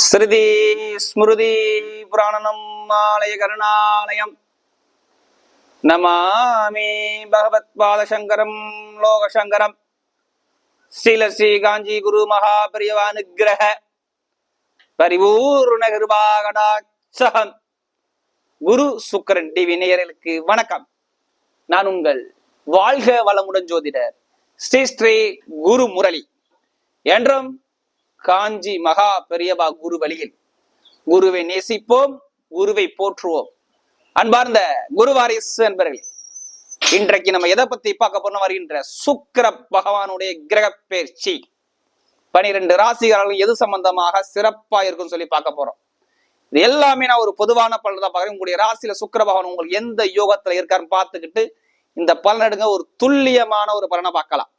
ஸ்ருதி ஸ்மிருதி புராணனம் ஆலய கருணாலயம். நமாமி பகவத் பாலசங்கரம் லோகசங்கரம். ஸ்ரீல ஸ்ரீ காஞ்சி குரு மகாபிரியவானுகிரக பரிபூர்ண கிருபாகடாட்சகம். குரு சுக்கரன் டிவி நேயர்களுக்கு வணக்கம். நான் உங்கள் வாழ்க வளமுடன் ஜோதிடர் ஸ்ரீ ஸ்ரீ குரு முரளி. என்றும் காஞ்சி மகா பெரியபா குரு வழியில். குருவை நேசிப்போம் குருவை போற்றுவோம். அன்பார்ந்த குரு வாரிசு என்பர்களே இன்றைக்கு நம்ம எதை பத்தி பார்க்க போறோம் வருகின்ற சுக்கர பகவானுடைய கிரக பயிற்சி. பனிரெண்டு ராசிகாரர்கள் எது சம்பந்தமாக சிறப்பா இருக்கும்னு சொல்லி பார்க்க போறோம். இது எல்லாமே நான் ஒரு பொதுவான பலன் தான் பார்க்குறேன். உங்களுடைய ராசியில சுக்கர பகவான் உங்களுக்கு எந்த யோகத்துல இருக்காருன்னு பார்த்துக்கிட்டு இந்த பலனடுங்க ஒரு துல்லியமான ஒரு பலனை பார்க்கலாம்.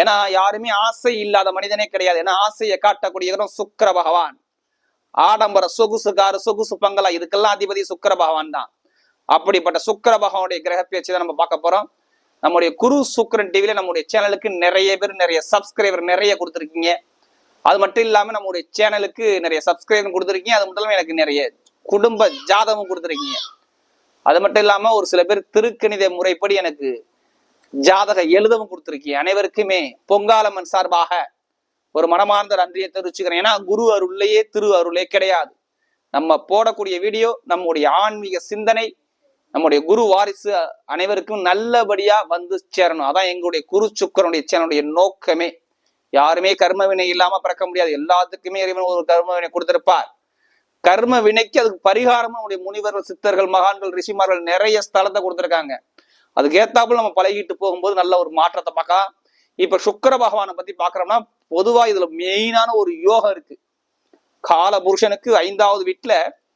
ஏன்னா யாருமே ஆசை இல்லாத மனிதனே கிடையாது. ஏன்னா ஆசையை காட்டக்கூடிய இடம் பகவான். ஆடம்பர சொகுசு காரு சொகுசு பங்களா இதுக்கெல்லாம் அதிபதி சுக்கர பகவான் தான். அப்படிப்பட்ட சுக்கர பகவானுடைய கிரக பேச்சு தான் நம்ம பார்க்க போறோம். நம்முடைய குரு சுக்கரன் டிவியில நம்முடைய சேனலுக்கு நிறைய பேர் நிறைய சப்ஸ்கிரைபர் நிறைய கொடுத்துருக்கீங்க. அது மட்டும் இல்லாம நம்முடைய சேனலுக்கு நிறைய சப்ஸ்கிரைபர் கொடுத்துருக்கீங்க. அது மட்டும் எனக்கு நிறைய குடும்ப ஜாதகம் கொடுத்துருக்கீங்க. அது மட்டும் இல்லாம ஒரு சில பேர் திருக்கணித முறைப்படி எனக்கு ஜாதக எழுதவும் கொடுத்திருக்கீங்க அனைவருக்குமே பொங்காலம்மன் சார்பாக ஒரு மனமார்ந்த நன்றியை தெரிவிச்சுக்கிறேன். ஏன்னா குரு அருள்லையே திரு அருளே கிடையாது. நம்ம போடக்கூடிய வீடியோ நம்முடைய ஆன்மீக சிந்தனை நம்முடைய குரு வாரிசு அனைவருக்கும் நல்லபடியா வந்து சேரணும். அதான் எங்களுடைய குரு சுக்கரனுடைய சேனலுடைய நோக்கமே. யாருமே கர்ம வினை இல்லாம பிறக்க முடியாது. எல்லாத்துக்குமே இறைவன் ஒரு கர்ம வினை கொடுத்திருப்பார். கர்ம வினைக்கு அதுக்கு பரிகாரமா நம்முடைய முனிவர்கள் சித்தர்கள் மகான்கள் ரிஷிமார்கள் நிறைய ஸ்தலத்தை கொடுத்திருக்காங்க. அதுக்கு ஏத்தாப்புல நம்ம பழகிட்டு போகும்போது நல்ல ஒரு மாற்றத்தை பார்க்கலாம். இப்ப சுக்கிர பகவானை பத்தி பாக்குறோம்னா பொதுவா இதுல மெயினான ஒரு யோகம் இருக்கு. கால புருஷனுக்கு ஐந்தாவது வீட்டுல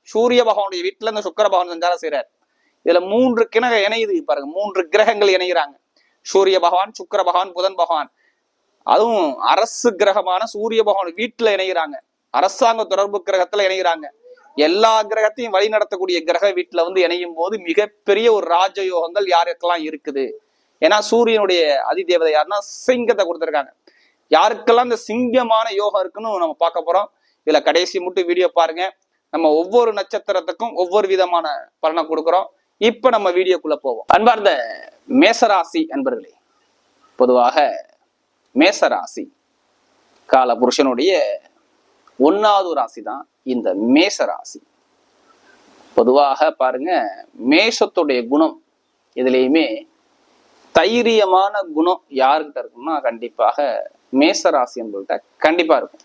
சூரிய பகவானுடைய வீட்டுல இந்த சுக்கிர பகவான் சஞ்சாரம் செய்யறாரு இதுல மூன்று கிணக இணையுது பாருங்க. மூன்று கிரகங்கள் இணைகிறாங்க சூரிய பகவான் சுக்கிர பகவான் புதன் பகவான். அதுவும் அரசு கிரகமான சூரிய பகவான் வீட்டுல இணைகிறாங்க அரசாங்க தொடர்பு கிரகத்துல இணைகிறாங்க எல்லா கிரகத்தையும் வழி நடத்தக்கூடிய கிரக வீட்டுல வந்து இணையும் போது மிகப்பெரிய ஒரு ராஜயோகங்கள் யாருக்கெல்லாம் இருக்குது? ஏன்னா சூரியனுடைய அதிதேவதை யாருன்னா சிங்கத்தை கொடுத்துருக்காங்க. யாருக்கெல்லாம் இந்த சிங்கமான யோகம் இருக்குன்னு நம்ம பார்க்க போறோம். இதுல கடைசி மட்டும் வீடியோ பாருங்க. நம்ம ஒவ்வொரு நட்சத்திரத்துக்கும் ஒவ்வொரு விதமான பலனை கொடுக்குறோம். இப்ப நம்ம வீடியோக்குள்ள போவோம். அன்பார்ந்த மேசராசி அன்பர்களே பொதுவாக மேசராசி கால புருஷனுடைய ஒன்னாவது ராசி தான் இந்த மேச ராசி பொதுவாக பாருங்க மேஷத்துடைய குணம் இதுலேயுமே தைரியமான குணம் யாருக்கிட்ட இருக்கும்னா கண்டிப்பாக மேச ராசி என்பதுகிட்ட கண்டிப்பா இருக்கும்.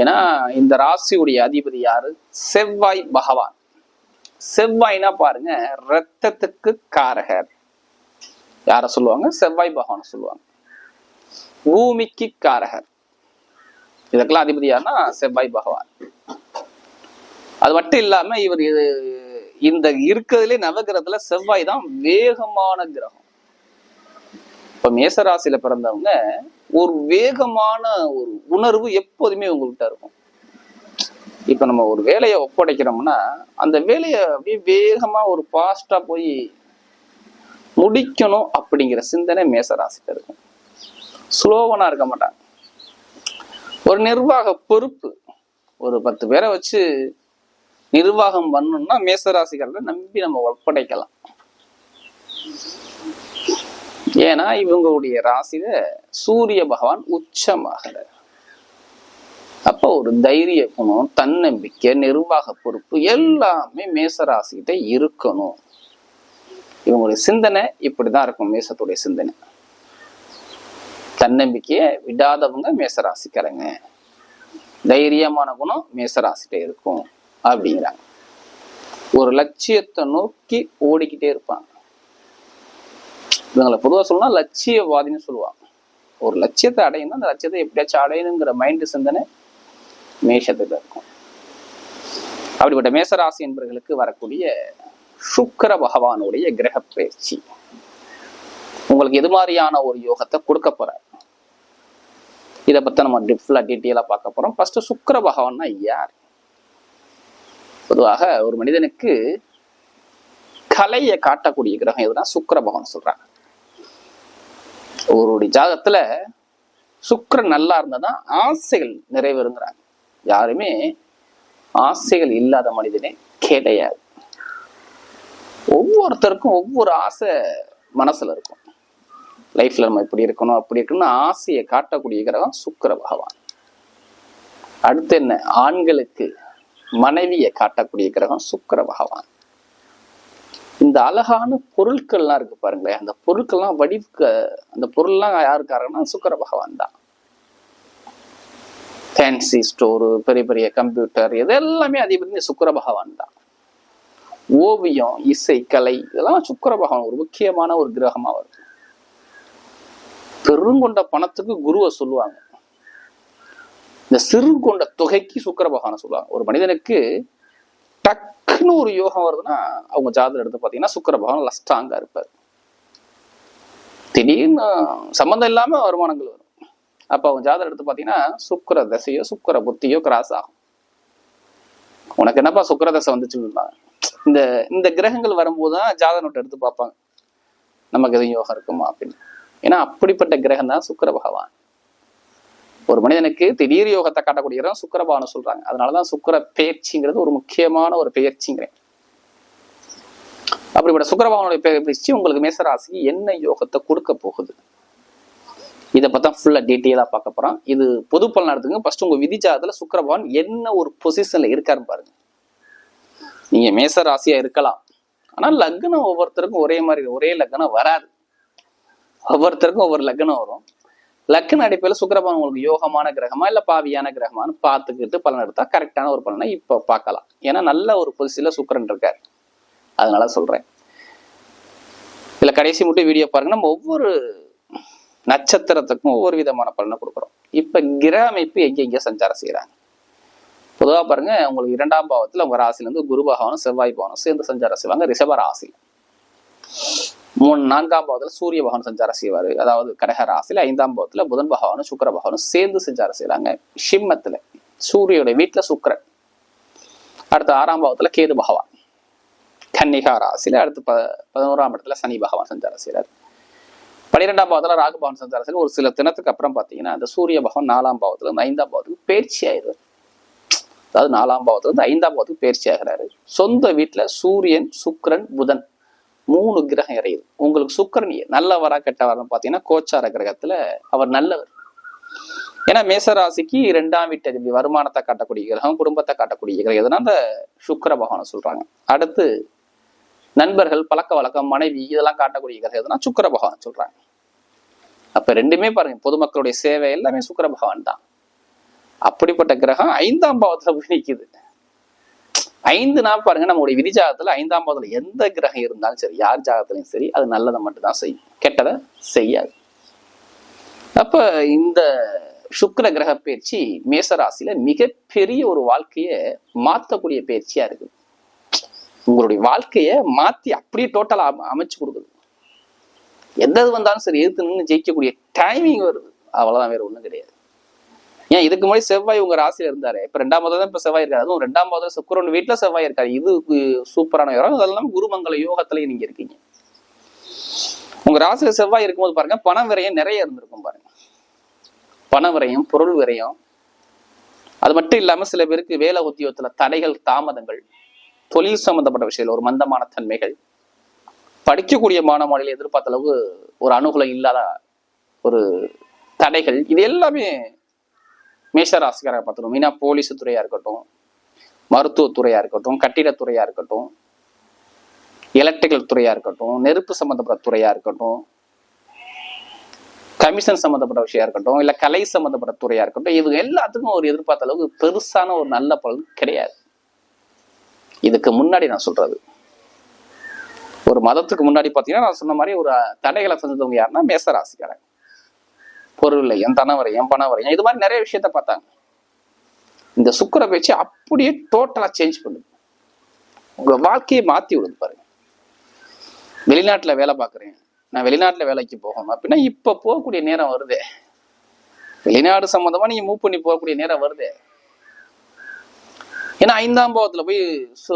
ஏன்னா இந்த ராசியுடைய அதிபதி யாரு? செவ்வாய் பகவான். செவ்வாய்னா பாருங்க ரத்தத்துக்கு காரகர். யார சொல்லுவாங்க? செவ்வாய் பகவான் சொல்லுவாங்க. பூமிக்கு காரகர். இதுக்கெல்லாம் அதிபதி யாருன்னா செவ்வாய் பகவான். அது மட்டும் இல்லாம இவர் இது இந்த இருக்கிறதுலே நவகிரகத்துல செவ்வாய் தான் வேகமான கிரகம். இப்ப மேசராசியில பிறந்தவங்க ஒரு வேகமான ஒரு உணர்வு எப்போதுமே உங்கள்கிட்ட இருக்கும். இப்ப நம்ம ஒரு வேலையை ஒப்படைக்கிறோம்னா அந்த வேலையை அப்படியே வேகமா ஒரு பாஸ்டா போய் முடிக்கணும் அப்படிங்கிற சிந்தனை மேசராசிட்ட இருக்கும். ஸ்லோவனா இருக்க மாட்டாங்க. ஒரு நிர்வாக பொறுப்பு. ஒரு பத்து பேரை வச்சு நிர்வாகம் பண்ணணும்னா மேசராசிகளை நம்பி நம்ம ஒப்படைக்கலாம். ஏன்னா இவங்களுடைய ராசியில சூரிய பகவான் உச்சமாகிறார். அப்போ ஒரு தைரிய குணம் தன்னம்பிக்கை நிர்வாக பொறுப்பு எல்லாமே மேசராசிகிட்ட இருக்கணும். இவங்களுடைய சிந்தனை இப்படிதான் இருக்கும் மேசத்துடைய சிந்தனை. தன்னம்பிக்கையை விடாதவங்க மேசராசிக்காரங்க. தைரியமான குணம் மேசராசிட்டே இருக்கும் அப்படிங்கிறாங்க. ஒரு லட்சியத்தை நோக்கி ஓடிக்கிட்டே இருப்பாங்க. இவங்களை பொதுவாக சொல்லணும்னா லட்சியவாதின்னு சொல்லுவாங்க. ஒரு லட்சியத்தை அடையணும் அந்த லட்சியத்தை எப்படியாச்சும் அடையணுங்கிற மைண்டு சிந்தனை மேஷத்துல இருக்கும். அப்படிப்பட்ட மேசராசி என்பவர்களுக்கு வரக்கூடிய சுக்கர பகவானுடைய கிரக பயிற்சி. உங்களுக்கு எது மாதிரியான ஒரு யோகத்தை கொடுக்க போறார்? இதை பத்தி நம்ம டிஃப்லா டீட்டெயிலா பார்க்க போறோம். ஃபர்ஸ்ட் சுக்கர பகவான்னா யார்? பொதுவாக ஒரு மனிதனுக்கு கலையை காட்டக்கூடிய கிரகம் எதுனா சுக்கர பகவான் சொல்றாங்க. ஒருடைய ஜாதகத்துல சுக்கரன் நல்லா இருந்தாதான் ஆசைகள் நிறைவேறுங்கிறாங்க. யாருமே ஆசைகள் இல்லாத மனிதனே கிடையாது. ஒவ்வொருத்தருக்கும் ஒவ்வொரு ஆசை மனசுல இருக்கும். லைஃப்ல நம்ம இப்படி இருக்கணும் அப்படி இருக்கணும்னு ஆசையை காட்டக்கூடிய கிரகம் சுக்கர பகவான். அடுத்து என்ன? ஆண்களுக்கு மனைவியை காட்டக்கூடிய கிரகம் சுக்கர பகவான். இந்த அழகான பொருட்கள்லாம் இருக்கு பாருங்களேன். அந்த பொருட்கள்லாம் வடிவுக்க அந்த பொருள்லாம் யாருக்காரங்கன்னா சுக்கர பகவான் தான். ஃபேன்சி ஸ்டோரு பெரிய பெரிய கம்ப்யூட்டர் இது எல்லாமே அதிபதி சுக்கர பகவான் தான். ஓவியம் இசை கலை இதெல்லாம் சுக்கர பகவான் ஒரு முக்கியமான ஒரு கிரகமா வருது. பெருங்கொண்ட பணத்துக்கு குருவை சொல்லுவாங்க. இந்த சிறு கொண்ட தொகைக்கு சுக்கிர பகவானை சொல்லுவாங்க. ஒரு மனிதனுக்கு டக்குன்னு ஒரு யோகம் வருதுன்னா அவங்க ஜாதகம் எடுத்து பார்த்தீங்கன்னா சுக்கிர பகவான் லஸ்டாங்கா இருப்பார். திடீர்னு சம்மந்தம் இல்லாம வருமானங்கள் வரும். அப்ப அவங்க ஜாதகம் எடுத்து பார்த்தீங்கன்னா சுக்கர தசையோ சுக்கர புத்தியோ கிராஸ் ஆகும். உனக்கு என்னப்பா சுக்கர தசை வந்துச்சுன்னா இந்த இந்த கிரகங்கள் வரும்போது தான் ஜாதக நோட்டை எடுத்து பார்ப்பாங்க. நமக்கு எதுவும் யோகம் இருக்குமா அப்படின்னு. ஏன்னா அப்படிப்பட்ட கிரகம் தான் சுக்கர பகவான். ஒரு மனிதனுக்கு திடீர் யோகத்தை காட்டக்கூடிய இடம் சுக்கிர பகவானை சொல்றாங்க. அதனாலதான் சுக்கிர பெயர்ச்சிங்கிறது ஒரு முக்கியமான ஒரு பெயர்ச்சிங்கிறேன் அப்படிப்பட்ட சுக்கிர பகவானுடைய பெயர்ச்சி உங்களுக்கு மேசராசிக்கு என்ன யோகத்தை கொடுக்க போகுது? இதை பார்த்தா ஃபுல்லா டீட்டெயிலா பார்க்க போறோம். இது பொது பலன் எடுத்துங்க ஃபர்ஸ்ட் உங்க விதி ஜாதத்துல பகவான் என்ன ஒரு பொசிஷன்ல இருக்காருன்னு பாருங்க. நீங்க மேச ராசியா இருக்கலாம். ஆனா லக்னம் ஒவ்வொருத்தருக்கும் ஒரே மாதிரி ஒரே லக்னம் வராது. ஒவ்வொருத்தருக்கும் ஒவ்வொரு லக்னம் வரும். லக்ன அடிப்படையில் சுக்கரபான் உங்களுக்கு யோகமான கிரகமா இல்லை பாவியான கிரகமான்னு பார்த்துக்கிட்டு பலன் எடுத்தா கரெக்டான ஒரு பலனை இப்போ பார்க்கலாம். ஏன்னா நல்ல ஒரு பொசிஷன்ல சுக்கரன் இருக்கார். அதனால சொல்றேன். இதுல கடைசி மட்டும் வீடியோ பாருங்க. நம்ம ஒவ்வொரு நட்சத்திரத்துக்கும் ஒவ்வொரு விதமான பலனை கொடுக்குறோம். இப்போ கிரக அமைப்பு எங்கே எங்க சஞ்சாரம் செய்கிறாங்க பொதுவா பாருங்க உங்களுக்கு இரண்டாம் பாவத்தில் உங்கள் ராசிலேருந்து குரு பகவானும் செவ்வாய் பகவானும் சேர்ந்து சஞ்சாரம் செய்வாங்க ரிஷப ராசி மூணு நான்காம் பாவத்துல சூரிய பகவான் சஞ்சாரம் செய்வாரு. அதாவது கடக ராசியில ஐந்தாம் பாவத்துல புதன் பகவானும் சுக்கர பகவானும் சேர்ந்து சஞ்சாரம் செய்யறாங்க சிம்மத்துல சூரியோட வீட்டுல சுக்கரன். அடுத்து ஆறாம் பாவத்துல கேது பகவான். கன்னிகா ராசியில அடுத்து ப பதினோராம் இடத்துல சனி பகவான் சஞ்சாரம் செய்யறாரு பன்னிரெண்டாம் பாவத்துல ராகு பகவான் சஞ்சாரம் செய்யறாரு ஒரு சில தினத்துக்கு அப்புறம் பாத்தீங்கன்னா அந்த சூரிய பகவான் நாலாம் பாவத்துல இருந்து ஐந்தாம் பாவத்துக்கு பயிற்சி ஆயிடுவார். அதாவது நாலாம் பாவத்துல இருந்து ஐந்தாம் பாவத்துக்கு பயிற்சி ஆகிறாரு. சொந்த வீட்டுல சூரியன் சுக்கரன் புதன் மூணு கிரகம் இறையுது. உங்களுக்கு சுக்கரன் நல்லவரா கெட்டவரா பாத்தீங்கன்னா கோச்சார கிரகத்துல அவர் நல்லவர். ஏன்னா மேசராசிக்கு இரண்டாம் வீட்டு அதிபதி வருமானத்தை காட்டக்கூடிய கிரகம் குடும்பத்தை காட்டக்கூடிய கிரகம். இதனால சுக்கிர பகவானை சொல்றாங்க. அடுத்து நண்பர்கள் பழக்க வழக்கம் மனைவி இதெல்லாம் காட்டக்கூடிய கிரகம் எதுனா சுக்கர பகவான் சொல்றாங்க. அப்ப ரெண்டுமே பாருங்க பொதுமக்களுடைய சேவை எல்லாமே சுக்கர பகவான் தான். அப்படிப்பட்ட கிரகம் ஐந்தாம் பாவத்துல போய் நிற்குது ஐந்து நாள் பாருங்க நம்மளுடைய விதி ஜாகத்துல ஐந்தாம் பாதத்துல எந்த கிரகம் இருந்தாலும் சரி யார் ஜாதகத்திலையும் சரி அது நல்லதை மட்டும்தான் செய்யும். கெட்டதை செய்யாது. அப்ப இந்த சுக்கர கிரக பயிற்சி மேசராசியில மிகப்பெரிய ஒரு வாழ்க்கையை மாத்தக்கூடிய பயிற்சியா இருக்குது. உங்களுடைய வாழ்க்கைய மாத்தி அப்படியே டோட்டலா அமைச்சு கொடுக்குது. எந்தது வந்தாலும் சரி எதிர்த்து நின்று ஜெயிக்கக்கூடிய டைமிங் வருது. அவ்வளவுதான் வேற ஒண்ணும் கிடையாது. ஏன் இதுக்கு முன்னாடி செவ்வாய் உங்க ராசியில இருந்தாரு? இப்ப ரெண்டாம் முதல்ல தான் இப்ப செவ்வாய் இருக்காரு. அதுவும் ரெண்டாம் முதல்ல சுக்கரன் வீட்டுல செவ்வாய் இருக்காரு. இது சூப்பரான யோகம் அதெல்லாம் குருமங்கல யோகத்திலயும் நீங்க இருக்கீங்க. உங்க ராசியில செவ்வாய் இருக்கும்போது பாருங்க பண விரயம் நிறைய இருந்திருக்கும் பாருங்க. பண விரயம் பொருள் விரயம். அது மட்டும் இல்லாம சில பேருக்கு வேலை உத்தியோகத்துல தடைகள் தாமதங்கள் தொழில் சம்பந்தப்பட்ட விஷயங்கள் ஒரு மந்தமான தன்மைகள். படிக்கக்கூடிய மாணவர்களை எதிர்பார்த்த அளவு ஒரு அனுகூலம் இல்லாத ஒரு தடைகள். இது எல்லாமே மேஷராசிக்காரரை பார்த்துடும் மெயினா போலீஸ் துறையா இருக்கட்டும் மருத்துவத்துறையா இருக்கட்டும் கட்டிடத்துறையா இருக்கட்டும் எலக்ட்ரிக்கல் துறையா இருக்கட்டும் நெருப்பு சம்பந்தப்பட்ட துறையா இருக்கட்டும் கமிஷன் சம்பந்தப்பட்ட விஷயம் இருக்கட்டும் இல்ல கலை சம்பந்தப்பட்ட துறையா இருக்கட்டும் இவங்க எல்லாத்துக்கும் ஒரு எதிர்பார்த்த அளவுக்கு பெருசான ஒரு நல்ல பலன் கிடையாது. இதுக்கு முன்னாடி நான் சொல்றது. ஒரு மதத்துக்கு முன்னாடி பார்த்தீங்கன்னா நான் சொன்ன மாதிரி ஒரு தடைகளை செஞ்சவங்க யாருன்னா மேசராசிக்காரன் பொருளையும் தனவரையும் பணவரையும் இது மாதிரி நிறைய விஷயத்த பார்த்தாங்க. இந்த சுக்கிர பேச்சு அப்படியே டோட்டலா சேஞ்ச் பண்ணுது. உங்க வாழ்க்கையை மாத்தி விடுது பாருங்க. வெளிநாட்டுல வேலை பார்க்குறேன். நான் வெளிநாட்டுல வேலைக்கு போகணும். அப்படின்னா இப்ப போகக்கூடிய நேரம் வருதே. வெளிநாடு சம்பந்தமா நீங்க மூவ் பண்ணி போகக்கூடிய நேரம் வருதே. ஏன்னா ஐந்தாம் பாவத்துல போய் சு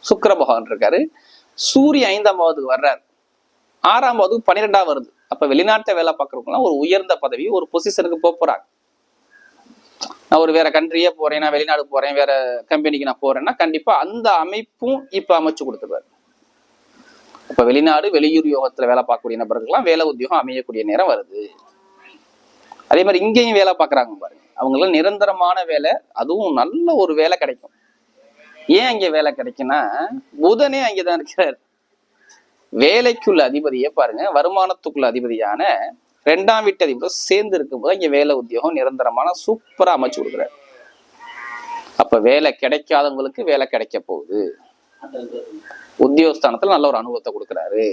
சுக்கிர பகவான் இருக்காரு. சூரிய ஐந்தாம் பாவத்துக்கு வர்றாரு. ஆறாம் பாவத்துக்கு பன்னிரெண்டாம் வருது. அப்ப வெளிநாட்டை வேலை பார்க்கறவங்கலாம் ஒரு உயர்ந்த பதவி ஒரு பொசிஷனுக்கு போக போறாங்க. நான் ஒரு வேற கண்ட்ரியே போறேன் நான் வெளிநாடு போறேன் வேற கம்பெனிக்கு நான் போறேன்னா கண்டிப்பா அந்த அமைப்பும் இப்ப அமைச்சு கொடுத்துருவாரு. இப்ப வெளிநாடு வெளியூர் யோகத்துல வேலை பார்க்கக்கூடிய நபர்கள்லாம் வேலை உத்தியோகம் அமையக்கூடிய நேரம் வருது. அதே மாதிரி இங்கேயும் வேலை பார்க்கறாங்க பாருங்க. அவங்களுக்கு நிரந்தரமான வேலை அதுவும் நல்ல ஒரு வேலை கிடைக்கும். ஏன் அங்க வேலை கிடைக்குன்னா புதனே அங்கதான் இருக்கிறார். வேலைக்குள்ள அதிபதியே பாருங்க வருமானத்துக்குள்ள அதிபதியான ரெண்டாம் வீட்டு அதிபதி சேர்ந்து இருக்கும்போது இங்க வேலை உத்தியோகம் நிரந்தரமான சூப்பரா அமைச்சு கொடுக்குறாரு. அப்ப வேலை கிடைக்காதவங்களுக்கு வேலை கிடைக்க போகுது. உத்தியோகஸ்தானத்துல நல்ல ஒரு அனுபவத்தை கொடுக்குறாரு.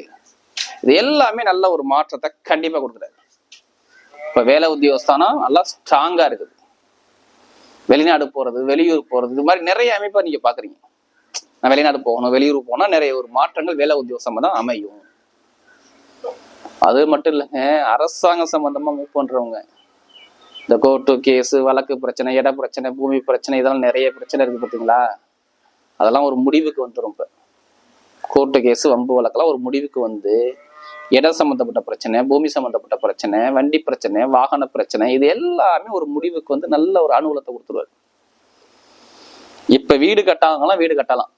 இது எல்லாமே நல்ல ஒரு மாற்றத்தை கண்டிப்பா கொடுக்குறாரு. இப்ப வேலை உத்தியோகஸ்தானம் நல்லா ஸ்ட்ராங்கா இருக்குது. வெளிநாடு போறது வெளியூர் போறது இது மாதிரி நிறைய அமைப்பை நீங்க பாக்குறீங்க. நான் வெளிநாடு போகணும் வெளியூர் போனா நிறைய ஒரு மாற்றங்கள் வேலை உத்தியோக தான் அமையும். அது மட்டும் இல்லைங்க அரசாங்க சம்பந்தமா மூவ் பண்றவங்க. இந்த கோர்ட்டு கேஸ் வழக்கு பிரச்சனை இட பிரச்சனை பூமி பிரச்சனை இதெல்லாம் நிறைய பிரச்சனை இருக்கு பார்த்தீங்களா அதெல்லாம் ஒரு முடிவுக்கு வந்துடும் இப்போ. கோர்ட்டு கேஸ் வம்பு வழக்கெல்லாம் ஒரு முடிவுக்கு வந்து இடம் சம்பந்தப்பட்ட பிரச்சனை பூமி சம்பந்தப்பட்ட பிரச்சனை வண்டி பிரச்சனை வாகன பிரச்சனை இது எல்லாமே ஒரு முடிவுக்கு வந்து நல்ல ஒரு அனுகூலத்தை கொடுத்துருவாரு. இப்ப வீடு கட்டாதவங்களாம் வீடு கட்டலாம்.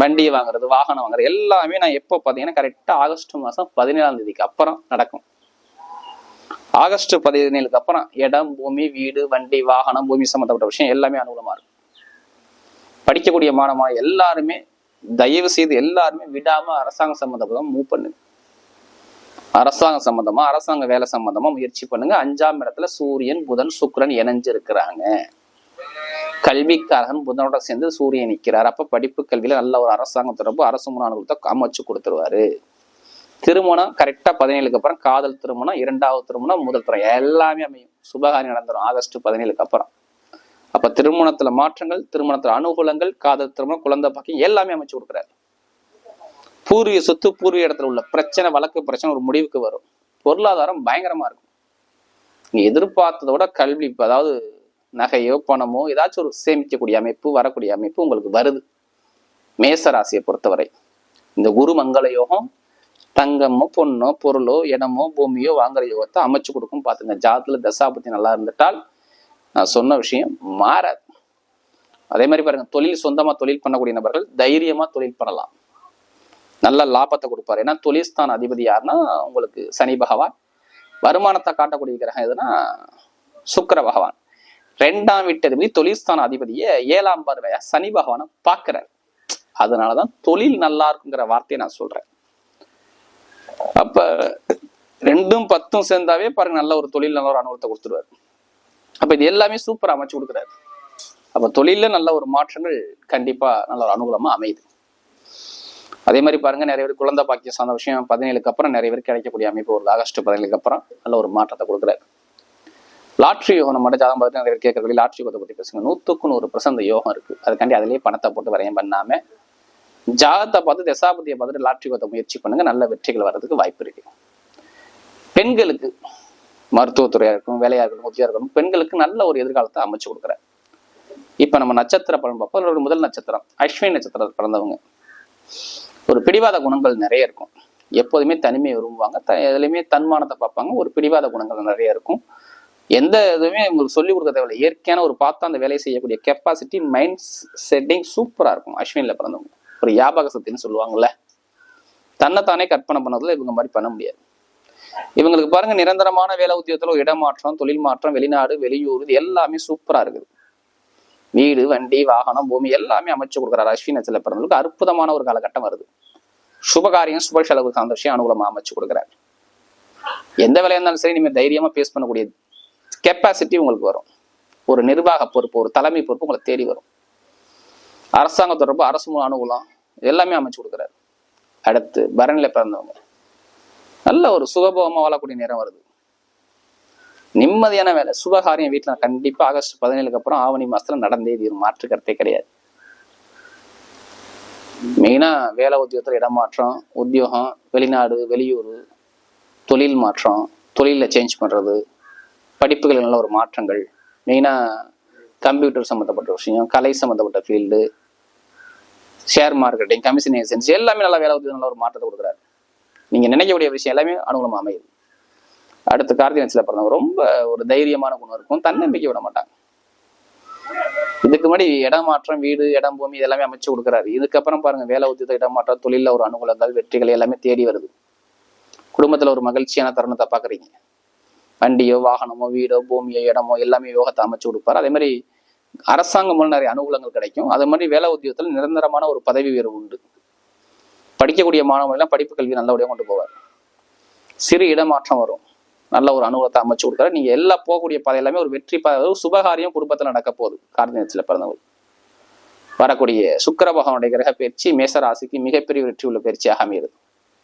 வண்டி வாங்குறது வாகனம் வாங்குறது எல்லாமே நான் எப்போ பார்த்தீங்கன்னா கரெக்டாக ஆகஸ்ட் மாதம் பதினேழாம் தேதிக்கு அப்புறம் நடக்கும். ஆகஸ்ட் பதினேழுக்கு அப்புறம் இடம் பூமி வீடு வண்டி வாகனம் பூமி சம்மந்தப்பட்ட விஷயம் எல்லாமே அனுகூலமாக இருக்கும். படிக்கக்கூடிய மாணவ எல்லாருமே தயவு செய்து எல்லாருமே விடாம அரசாங்க சம்பந்தமா மூவ் பண்ணுங்க. அரசாங்க சம்மந்தமா அரசாங்க வேலை சம்பந்தமா முயற்சி பண்ணுங்க. அஞ்சாம் இடத்துல சூரியன் புதன் சுக்கரன் இணைஞ்சிருக்கிறாங்க. கல்விக்காரகன் கல்விக்காரன் புதனோட சேர்ந்து சூரியன் நிற்கிறார் அப்ப படிப்பு கல்வியில நல்ல ஒரு அரசாங்கம் தொடர்பு அரசு முன்னாள் அமைச்சு கொடுத்துருவாரு. திருமணம் கரெக்டா பதினேழுக்கு அப்புறம் காதல் திருமணம் இரண்டாவது திருமணம் முதல் திருமணம். எல்லாமே அமையும். சுபகாரி நடந்துடும் ஆகஸ்ட் பதினேழுக்கு அப்புறம். அப்ப திருமணத்துல மாற்றங்கள் திருமணத்துல அனுகூலங்கள் காதல் திருமணம் குழந்தை பாக்கியம் எல்லாமே அமைச்சு கொடுக்குறாரு. பூர்வீக சொத்து பூர்வீக இடத்துல உள்ள பிரச்சனை வழக்கு பிரச்சனை ஒரு முடிவுக்கு வரும். பொருளாதாரம் பயங்கரமா இருக்கும். நீங்க எதிர்பார்த்ததோட விட கல்வி அதாவது நகையோ பணமோ ஏதாச்சும் ஒரு சேமிக்கக்கூடிய அமைப்பு வரக்கூடிய அமைப்பு உங்களுக்கு வருது. மேச ராசியை பொறுத்தவரை. இந்த குரு மங்கள யோகம் தங்கமோ பொண்ணோ பொருளோ இடமோ பூமியோ வாங்குற யோகத்தை அமைச்சு கொடுக்கும். பார்த்துங்க ஜாதத்துல தசாபத்தி நல்லா இருந்துட்டால் நான் சொன்ன விஷயம் மாறாது. அதே மாதிரி பாருங்க தொழில் சொந்தமாக தொழில் பண்ணக்கூடிய நபர்கள் தைரியமாக தொழில் பண்ணலாம். நல்ல லாபத்தை கொடுப்பாரு. ஏன்னா தொழில்ஸ்தான அதிபதி யாருன்னா உங்களுக்கு சனி பகவான். வருமானத்தை காட்டக்கூடிய கிரகம் எதுனா சுக்கர பகவான். ரெண்டாம் வீட்டு அதிபதி தொழில்ஸ்தான அதிபதியை ஏழாம் பார்வையா சனி பகவானை பார்க்கிறார். அதனாலதான் தொழில் நல்லா இருக்குங்கிற வார்த்தையை நான் சொல்றேன். அப்ப ரெண்டும் பத்தும் சேர்ந்தாவே பாருங்க நல்ல ஒரு தொழில் நல்ல ஒரு அனுபவத்தை கொடுத்துருவாரு. அப்ப இது எல்லாமே சூப்பரா அமைச்சு கொடுக்குறாரு. அப்ப தொழில்ல நல்ல ஒரு மாற்றங்கள் கண்டிப்பா நல்ல ஒரு அனுகூலமா அமையுது. அதே மாதிரி பாருங்க நிறைய பேர் குழந்தை பாக்கியம் சார்ந்த விஷயம் பதினேழுக்கு அப்புறம் நிறைய பேர் கிடைக்கக்கூடிய அமைப்பு ஒரு ஆகஸ்ட் பதினேழுக்கு அப்புறம் நல்ல ஒரு மாற்றத்தை கொடுக்குறாரு. லாட்ரி யோகம் மட்டும் ஜாதகம் பார்த்து நிறைய கேட்கக்கூடிய லாட்ரி யோகத்தை பற்றி பேசுங்க. நூற்றுக்கு நூறு பிரசந்த யோகம் இருக்கு. அதுக்காண்டி அதிலேயே பணத்தை போட்டு வரையும் பண்ணாம ஜாதத்தை பார்த்து தசாபதியை பார்த்துட்டு லாட்ரி யோகத்தை முயற்சி பண்ணுங்க. நல்ல வெற்றிகள் வர்றதுக்கு வாய்ப்பு இருக்கு. பெண்களுக்கு மருத்துவத்துறையாக இருக்கணும் வேலையாக இருக்கணும் உத்தியாக இருக்கணும் பெண்களுக்கு நல்ல ஒரு எதிர்காலத்தை அமைச்சு கொடுக்குறேன் இப்ப நம்ம நட்சத்திர பலன் பார்ப்போம். ஒரு முதல் நட்சத்திரம் அஸ்வினி நட்சத்திரத்தை பிறந்தவங்க. ஒரு பிடிவாத குணங்கள் நிறைய இருக்கும். எப்போதுமே தனிமையை விரும்புவாங்க. த எதுலையுமே தன்மானத்தை பார்ப்பாங்க. ஒரு பிடிவாத குணங்கள் நிறைய இருக்கும். எந்த இதுவுமே உங்களுக்கு சொல்லிக் கொடுக்க தேவையில்லை. இயற்கையான ஒரு பார்த்தா அந்த வேலையை செய்யக்கூடிய கெப்பாசிட்டி மைண்ட் செட்டிங் சூப்பரா இருக்கும். அஸ்வினில் பிறந்தவங்க. ஒரு யாபக சக்தின்னு சொல்லுவாங்கல்ல. தன்னைத்தானே கற்பனை பண்ணதுல இவங்க மாதிரி பண்ண முடியாது. இவங்களுக்கு பாருங்க நிரந்தரமான வேலை உத்தியோகத்தில் இடமாற்றம் தொழில் மாற்றம் வெளிநாடு வெளியூர் இது எல்லாமே சூப்பரா இருக்குது. வீடு வண்டி வாகனம் பூமி எல்லாமே அமைச்சு கொடுக்குறாரு அஸ்வின் நட்சத்திர பிறந்தவங்களுக்கு. அற்புதமான ஒரு காலகட்டம் வருது. சுபகாரியம் சுப செலவு அந்த விஷயம் அனுகூலமா அமைச்சு கொடுக்குறாரு. எந்த வேலையா இருந்தாலும் சரி நீங்க தைரியமா பேஸ் பண்ணக்கூடிய கெப்பாசிட்டி உங்களுக்கு வரும். ஒரு நிர்வாக பொறுப்பு ஒரு தலைமை பொறுப்பு உங்களை தேடி வரும். அரசாங்க தொடர்பு அரசு மூலம் அனுகூலம் எல்லாமே அமைச்சு கொடுக்குறாரு. அடுத்து பரணில பிறந்தவங்க. நல்ல ஒரு சுகபோகமாக வாழக்கூடிய நேரம் வருது. நிம்மதியான வேலை சுபகாரியம் வீட்டில் கண்டிப்பாக ஆகஸ்ட் பதினேழுக்கு அப்புறம் ஆவணி மாசத்துல நடந்தே தீரும். மாற்று கருத்தே கிடையாது. மெயினாக வேலை உத்தியோகத்தில் இடமாற்றம் உத்தியோகம் வெளிநாடு வெளியூர் தொழில் மாற்றம் தொழிலில் சேஞ்ச் பண்ணுறது படிப்புகள் நல்ல ஒரு மாற்றங்கள். மெயினாக கம்ப்யூட்டர் சம்மந்தப்பட்ட விஷயம் கலை சம்மந்தப்பட்ட field share marketing commission agency எல்லாமே நல்ல வேலை நல்ல ஒரு மாற்றத்தை கொடுக்குறாரு. நீங்க நினைக்கக்கூடிய விஷயம் எல்லாமே அனுகூலமாக அமையுது. அடுத்து கார்த்திகத்தில் பிறந்தவங்க ரொம்ப ஒரு தைரியமான குணம் இருக்கும். தன்னம்பிக்கை விட மாட்டாங்க. இதுக்கு முன்னாடி இடம் மாற்றம் வீடு இடம் பூமி இதெல்லாமே அமைச்சு கொடுக்குறாரு. இதுக்கப்புறம் பாருங்க வேலை உத்தியத்தை இடம் மாற்றம் தொழில ஒரு அனுகூலங்கள் வெற்றிகள் எல்லாமே தேடி வருது. குடும்பத்துல ஒரு மகிழ்ச்சியான தருணத்தை பார்க்குறீங்க. வண்டியோ வாகனமோ வீடோ பூமியோ இடமோ எல்லாமே யோகத்தை அமைச்சு கொடுப்பார். அதே மாதிரி அரசாங்கம் மூலம் நிறைய அனுகூலங்கள் கிடைக்கும். அதே மாதிரி வேலை உத்தியோகத்தில் நிரந்தரமான ஒரு பதவி உயர்வு உண்டு. படிக்கக்கூடிய மாணவர்கள் எல்லாம் படிப்பு கல்வி நல்லபடியாக கொண்டு போவார். சிறு இடமாற்றம் வரும். நல்ல ஒரு அனுகூலத்தை அமைச்சு கொடுக்குறாரு நீங்கள் எல்லா போகக்கூடிய பாதை எல்லாமே ஒரு வெற்றி பாதை சுபகாரியம் குடும்பத்தில் நடக்க போகுது. கார்த்திகத்தில் பிறந்தவர் வரக்கூடிய சுக்கர பகவானுடைய கிரக பயிற்சி மேச ராசிக்கு மிகப்பெரிய வெற்றி உள்ள பயிற்சியாக அமையுது